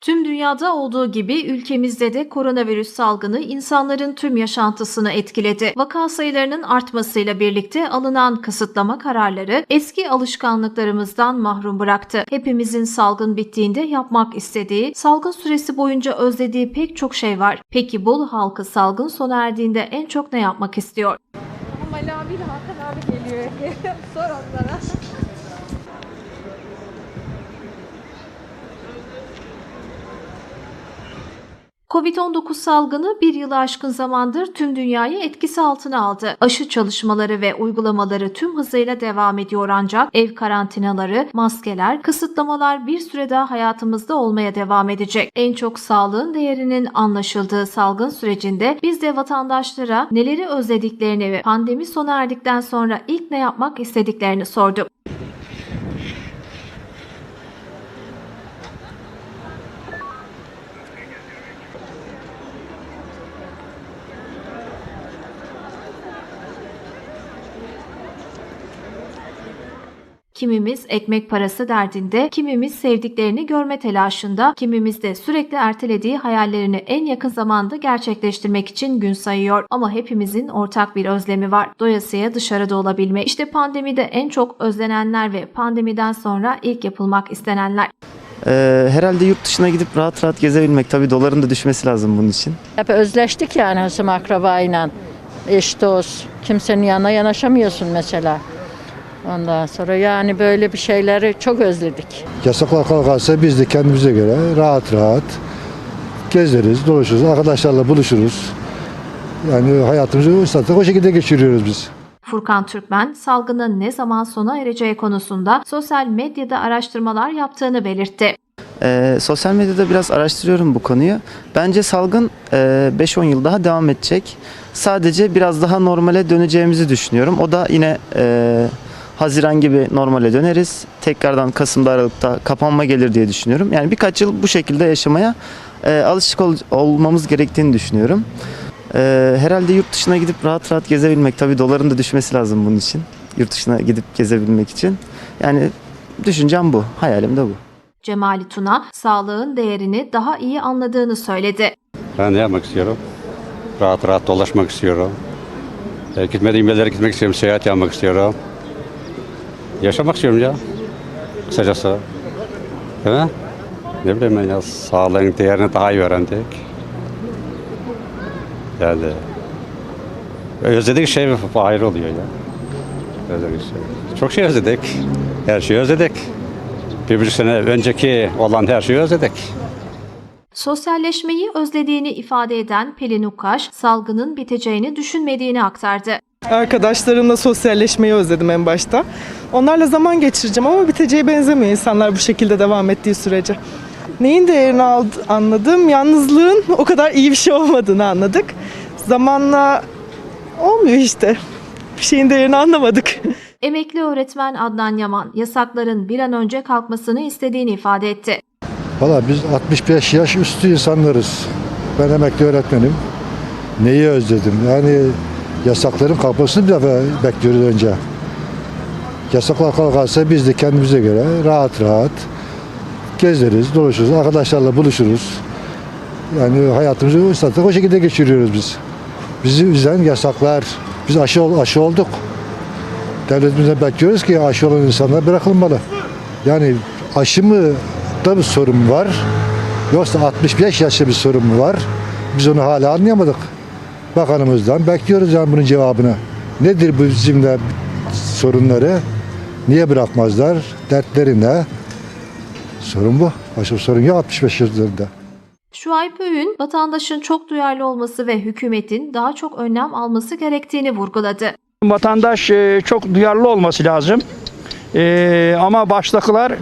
Tüm dünyada olduğu gibi ülkemizde de koronavirüs salgını insanların tüm yaşantısını etkiledi. Vaka sayılarının artmasıyla birlikte alınan kısıtlama kararları eski alışkanlıklarımızdan mahrum bıraktı. Hepimizin salgın bittiğinde yapmak istediği, salgın süresi boyunca özlediği pek çok şey var. Peki Bolu halkı salgın sona erdiğinde en çok ne yapmak istiyor? Abiyle Hakan abi geliyor. Sor onlara. Covid-19 salgını bir yılı aşkın zamandır tüm dünyayı etkisi altına aldı. Aşı çalışmaları ve uygulamaları tüm hızıyla devam ediyor ancak ev karantinaları, maskeler, kısıtlamalar bir süre daha hayatımızda olmaya devam edecek. En çok sağlığın değerinin anlaşıldığı salgın sürecinde biz de vatandaşlara neleri özlediklerini ve pandemi sona erdikten sonra ilk ne yapmak istediklerini sorduk. Kimimiz ekmek parası derdinde, kimimiz sevdiklerini görme telaşında, kimimiz de sürekli ertelediği hayallerini en yakın zamanda gerçekleştirmek için gün sayıyor. Ama hepimizin ortak bir özlemi var. Doyasıya dışarıda olabilme. İşte pandemide en çok özlenenler ve pandemiden sonra ilk yapılmak istenenler. Ee, herhalde yurt dışına gidip rahat rahat gezebilmek. Tabii doların da düşmesi lazım bunun için. Hep özleştik yani hısım akrabayla. Eş dost. Kimsenin yanına yanaşamıyorsun mesela. Ondan sonra yani böyle bir şeyleri çok özledik. Yasaklar kalkarsa biz de kendimize göre rahat rahat gezeriz, dolaşırız, arkadaşlarla buluşuruz. Yani hayatımızı zaten o şekilde geçiriyoruz biz. Furkan Türkmen, salgının ne zaman sona ereceği konusunda sosyal medyada araştırmalar yaptığını belirtti. Ee, sosyal medyada biraz araştırıyorum bu konuyu. Bence salgın e, 5-10 yıl daha devam edecek. Sadece biraz daha normale döneceğimizi düşünüyorum. O da yine e, Haziran gibi normale döneriz. Tekrardan Kasım'da Aralık'ta kapanma gelir diye düşünüyorum. Yani birkaç yıl bu şekilde yaşamaya e, alışık ol- olmamız gerektiğini düşünüyorum. E, herhalde yurt dışına gidip rahat rahat gezebilmek. Tabii doların da düşmesi lazım bunun için. Yurt dışına gidip gezebilmek için. Yani düşüncem bu. Hayalim de bu. Cemali Tuna, sağlığın değerini daha iyi anladığını söyledi. Ben ne yapmak istiyorum? Rahat rahat dolaşmak istiyorum. E, gitmediğim yerlere gitmek istiyorum, seyahat yapmak istiyorum. Yaşamak istiyorum ya. Kısacası. Değil mi? Ne bileyim ben ya, sağlığın değerini daha iyi öğrendik. Yani özledik şey ayrı oluyor ya. Özledik şey. Çok şey özledik. Her şeyi özledik. Bir, bir sene önceki olan her şeyi özledik. Sosyalleşmeyi özlediğini ifade eden Pelin Ukaş, salgının biteceğini düşünmediğini aktardı. Arkadaşlarımla sosyalleşmeyi özledim en başta. Onlarla zaman geçireceğim ama biteceği benzemiyor insanlar bu şekilde devam ettiği sürece. Neyin değerini aldı, anladım. Yalnızlığın o kadar iyi bir şey olmadığını anladık. Zamanla olmuyor işte. Bir şeyin değerini anlamadık. Emekli öğretmen Adnan Yaman, yasakların bir an önce kalkmasını istediğini ifade etti. Valla biz 65 yaş üstü insanlarız. Ben emekli öğretmenim. Neyi özledim? Yani yasakların kalkmasını bir defa bekliyoruz önce. Yasaklar kalkarsa biz de kendimize göre rahat rahat gezeriz, dolaşırız, arkadaşlarla buluşuruz. Yani hayatımızı zaten o şekilde geçiriyoruz biz. Bizi üzen yasaklar. Biz aşı, ol- aşı olduk. Devletimizden bekliyoruz ki aşı olan insanlar bırakılmalı. Yani aşı mı da bir sorun var. Yoksa 65 yaşta bir sorun mu var? Biz onu hala anlayamadık. Bakanımızdan bekliyoruz yani bunun cevabını. Nedir bu bizimle sorunları? Niye bırakmazlar? Dertleri ne? Sorun bu. Başka bir sorun yok 65 yaşlarında. Şuayb Öğün, vatandaşın çok duyarlı olması ve hükümetin daha çok önlem alması gerektiğini vurguladı. Vatandaş e, çok duyarlı olması lazım. E, ama baştakiler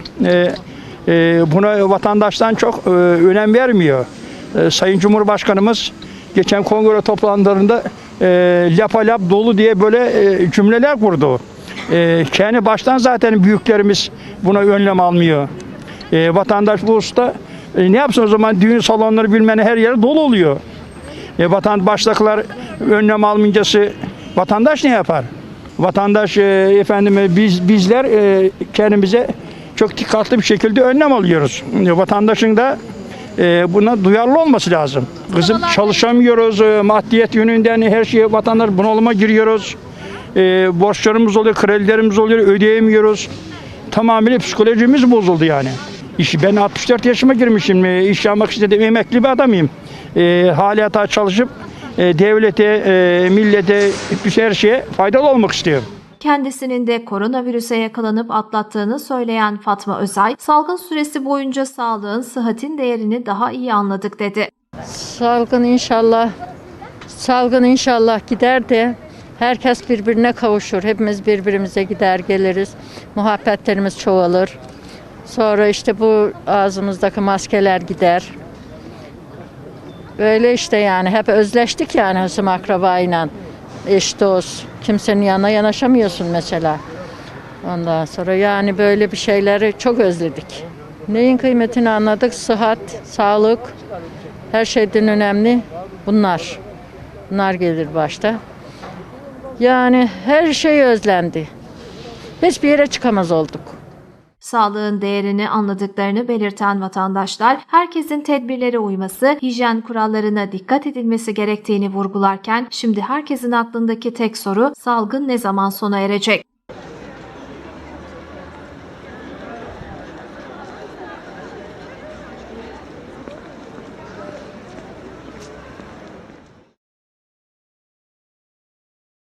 e, buna vatandaştan çok önem vermiyor. Sayın Cumhurbaşkanımız geçen kongre toplantılarında e, lapa lap dolu diye böyle e, cümleler kurdu. E, kendi baştan zaten büyüklerimiz buna önlem almıyor. E, vatandaş bu usta e, ne yapsın o zaman düğün salonları bilmem her yere dolu oluyor. E, vatan baştakiler önlem almayıncası vatandaş ne yapar? Vatandaş e, efendime biz bizler e, kendimize çok dikkatli bir şekilde önlem alıyoruz. E, vatandaşın da e, buna duyarlı olması lazım. Kızım çalışamıyoruz, e, maddiyet yönünden her şeye vatandaş bunalıma giriyoruz. E, borçlarımız oluyor, kredilerimiz oluyor, ödeyemiyoruz. Tamamıyla psikolojimiz bozuldu yani. İş, ben 64 yaşıma girmişim, e, iş yapmak istedim, emekli bir adamıyım. E, hala daha çalışıp e, devlete, e, millete, her şeye faydalı olmak istiyorum. Kendisinin de koronavirüse yakalanıp atlattığını söyleyen Fatma Özay, salgın süresi boyunca sağlığın, sıhhatin değerini daha iyi anladık dedi. Salgın inşallah salgın inşallah gider de herkes birbirine kavuşur. Hepimiz birbirimize gider geliriz. Muhabbetlerimiz çoğalır. Sonra işte bu ağzımızdaki maskeler gider. Böyle işte yani hep özleştik yani hısım akrabayla. Eş dost. Kimsenin yanına yanaşamıyorsun mesela. Ondan sonra yani böyle bir şeyleri çok özledik. Neyin kıymetini anladık? Sıhhat, sağlık, her şeyden önemli bunlar. Bunlar gelir başta. Yani her şey özlendi. Hiçbir yere çıkamaz olduk. Sağlığın değerini anladıklarını belirten vatandaşlar, herkesin tedbirlere uyması, hijyen kurallarına dikkat edilmesi gerektiğini vurgularken, şimdi herkesin aklındaki tek soru salgın ne zaman sona erecek?